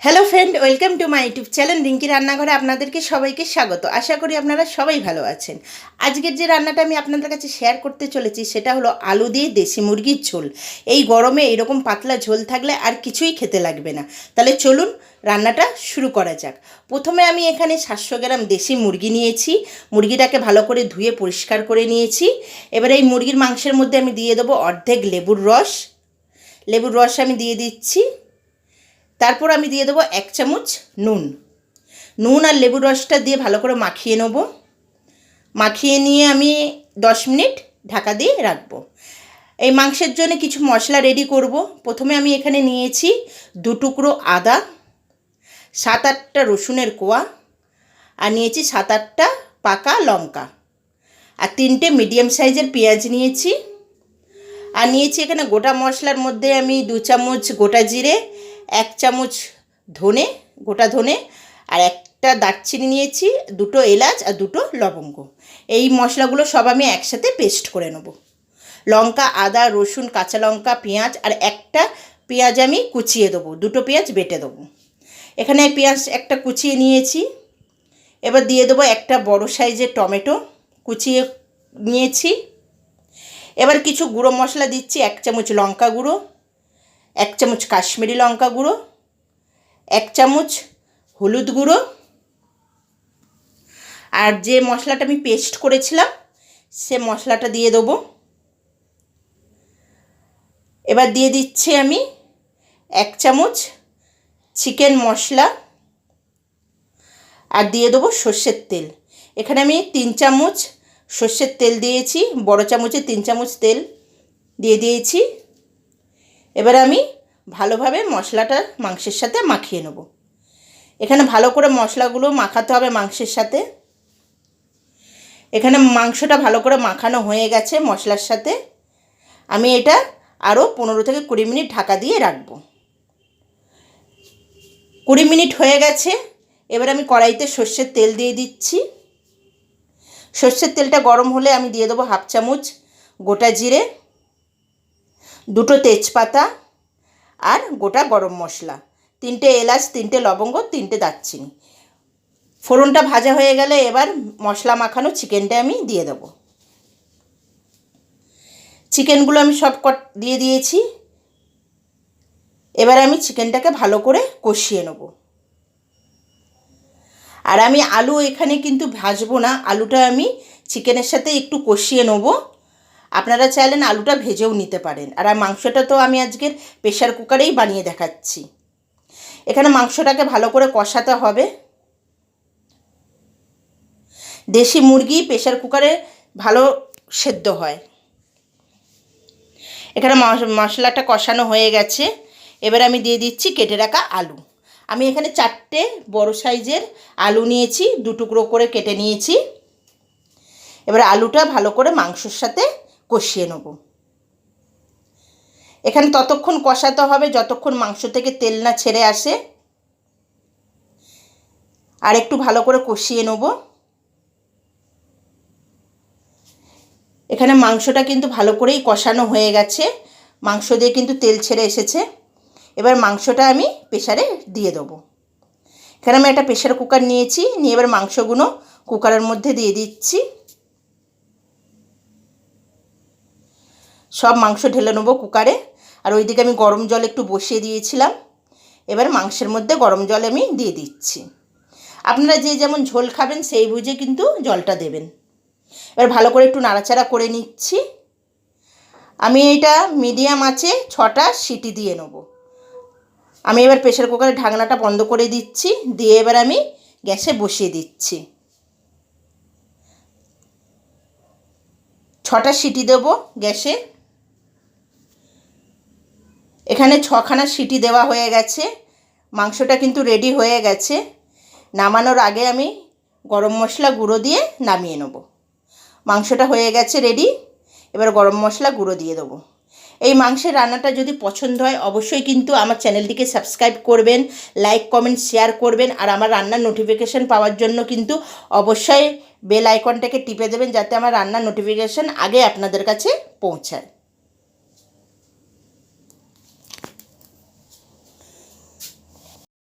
Hello friend welcome to my YouTube channel Rinki রান্নাঘরে আপনাদেরকে সবাইকে স্বাগত আশা করি আপনারা সবাই ভালো আছেন আজকের যে রান্নাটা আমি আপনাদের কাছে শেয়ার করতে চলেছি সেটা হলো আলু দিয়ে দেশি মুরগির ঝোল এই গরমে এরকম পাতলা ঝোল থাকলে আর কিছুই খেতে লাগবে না তাহলে চলুন রান্নাটা শুরু করা যাক প্রথমে আমি এখানে সাতশো গ্রাম দেশি মুরগি নিয়েছি মুরগিটাকে ভালো করে ধুয়ে পরিষ্কার করে নিয়েছি এবার এই মুরগির মাংসের মধ্যে আমি দিয়ে দেবো অর্ধেক লেবুর রস লেবুর রস আমি দিয়ে দিচ্ছি তারপর আমি দিয়ে দেবো এক চামচ নুন। নুন আর লেবুর রসটা দিয়ে ভালো করে মাখিয়ে নেব। মাখিয়ে নিয়ে আমি দশ মিনিট ঢাকা দিয়ে রাখব। এই মাংসের জন্য কিছু মশলা রেডি করব। প্রথমে আমি এখানে নিয়েছি দু টুকরো আদা, সাত আটটা রসুনের কোয়া আর নিয়েছি সাত আটটা পাকা লঙ্কা আর তিনটে মিডিয়াম সাইজের পেঁয়াজ নিয়েছি। আর নিয়েছি এখানে গোটা মশলার মধ্যে আমি দু চামচ গোটা জিরে এক চামচ ধনে, গোটা ধনে, আর একটা দারচিনি নিয়েছি, দুটো এলাচ আর দুটো লবঙ্গ। এই মশলাগুলো সব আমি একসাথে পেস্ট করে নেব। লঙ্কা, আদা, রসুন, কাঁচা লঙ্কা, পেঁয়াজ, আর একটা পেঁয়াজ আমি কুচিয়ে দেবো, দুটো পেঁয়াজ বেটে দেবো। এখানে পেঁয়াজ একটা কুচিয়ে নিয়েছি। এবার দিয়ে দেবো একটা বড় সাইজের টমেটো, কুচিয়ে নিয়েছি। এবার কিছু গুঁড়ো মশলা দিচ্ছি, এক চামচ লঙ্কা গুঁড়ো এক চামচ কাশ্মীরি লঙ্কা গুঁড়ো, এক চামচ হলুদ গুঁড়ো। আর যে মশলাটা আমি পেস্ট করেছিলাম, সে মশলাটা দিয়ে দেবো। এবার দিয়ে দিচ্ছি আমি এক চামচ চিকেন মশলা। আর দিয়ে দেবো সর্ষের তেল। এখানে আমি তিন চামচ সর্ষের তেল দিয়েছি, বড় চামচে তিন চামচ তেল দিয়ে দিয়েছি। এবার আমি ভালোভাবে মশলাটা মাংসের সাথে মাখিয়ে নেব। এখানে ভালো করে মশলাগুলো মাখাতে হবে মাংসের সাথে। এখানে মাংসটা ভালো করে মাখানো হয়ে গেছে মশলার সাথে। আমি এটা আরও পনেরো থেকে কুড়ি মিনিট ঢাকা দিয়ে রাখব। কুড়ি মিনিট হয়ে গেছে, এবার আমি কড়াইতে সর্ষের তেল দিয়ে দিচ্ছি। সর্ষের তেলটা গরম হলে আমি দিয়ে দেবো হাফ চামচ গোটা জিরে। দুটো তেজপাতা আর গোটা গরম মশলা, তিনটে এলাচ, তিনটে লবঙ্গ, তিনটে দারচিনি। ফোড়নটা ভাজা হয়ে গেলে এবার মশলা মাখানো চিকেনটা আমি দিয়ে দেবো। চিকেনগুলো আমি সব কট, দিয়ে দিয়েছি। এবার আমি চিকেনটাকে ভালো করে কষিয়ে নেব। আর আমি আলু এখানে কিন্তু ভাজবো না, আলুটা আমি চিকেনের সাথে একটু কষিয়ে নেব। আপনারা চাইলেন আলুটা ভেজেও নিতে পারেন। আর মাংসটা তো আমি আজকের প্রেশার কুকারেই বানিয়ে দেখাচ্ছি। এখানে মাংসটাকে ভালো করে কষাতে হবে। দেশি মুরগি প্রেশার কুকারে ভালো সেদ্ধ হয়। এখানে মশলাটা কষানো হয়ে গেছে। এবার আমি দিয়ে দিচ্ছি কেটে রাখা আলু। আমি এখানে চারটে বড় সাইজের আলু নিয়েছি, দু টুকরো করে কেটে নিয়েছি। এবার আলুটা ভালো করে মাংসর সাথে কষিয়ে নেব। এখানে ততক্ষণ কষাতে হবে, যতক্ষণ মাংস থেকে তেল না ছেড়ে আসে। আর একটু ভালো করে কষিয়ে নেব। এখানে মাংসটা কিন্তু ভালো করেই কষানো হয়ে গেছে। মাংস দিয়ে কিন্তু তেল ছেড়ে এসেছে। এবার মাংসটা আমি প্রেশারে দিয়ে দেবো। এখানে আমি একটা প্রেশার কুকার নিয়েছি। নিয়ে এবার মাংসগুলো কুকারের মধ্যে দিয়ে দিচ্ছি। সব মাংস ঢেলে নেব কুকারে। আর ওইদিকে আমি গরম জল একটু বসিয়ে দিয়েছিলাম। এবার মাংসের মধ্যে গরম জল আমি দিয়ে দিচ্ছি। আপনারা যে যেমন ঝোল খাবেন, সেই বুঝে কিন্তু জলটা দেবেন। এবার ভালো করে একটু নাড়াচাড়া করে নিচ্ছি। আমি এটা মিডিয়াম আছে ছটা সিটি দিয়ে নেব। আমি এবার প্রেশার কুকারের ঢাকনাটা বন্ধ করে দিচ্ছি। দিয়ে এবার আমি গ্যাসে বসিয়ে দিচ্ছি। ছটা সিটি দেবো গ্যাসে। এখানে ছখানা সিটি দেওয়া হয়ে গেছে। মাংসটা কিন্তু রেডি হয়ে গেছে। নামানোর আগে আমি গরম মশলা গুঁড়ো দিয়ে নামিয়ে নেব। মাংসটা হয়ে গেছে রেডি এবার গরম মশলা গুঁড়ো দিয়ে দেবো। এই মাংসের রান্নাটা যদি পছন্দ হয়, অবশ্যই কিন্তু আমার চ্যানেলটিকে সাবস্ক্রাইব করবেন লাইক কমেন্ট শেয়ার করবেন, আর আমার রান্নার নোটিফিকেশান পাওয়ার জন্য কিন্তু অবশ্যই বেল আইকনটাকে টিপে দেবেন, যাতে আমার রান্নার নোটিফিকেশান আগে আপনাদের কাছে পৌঁছায়।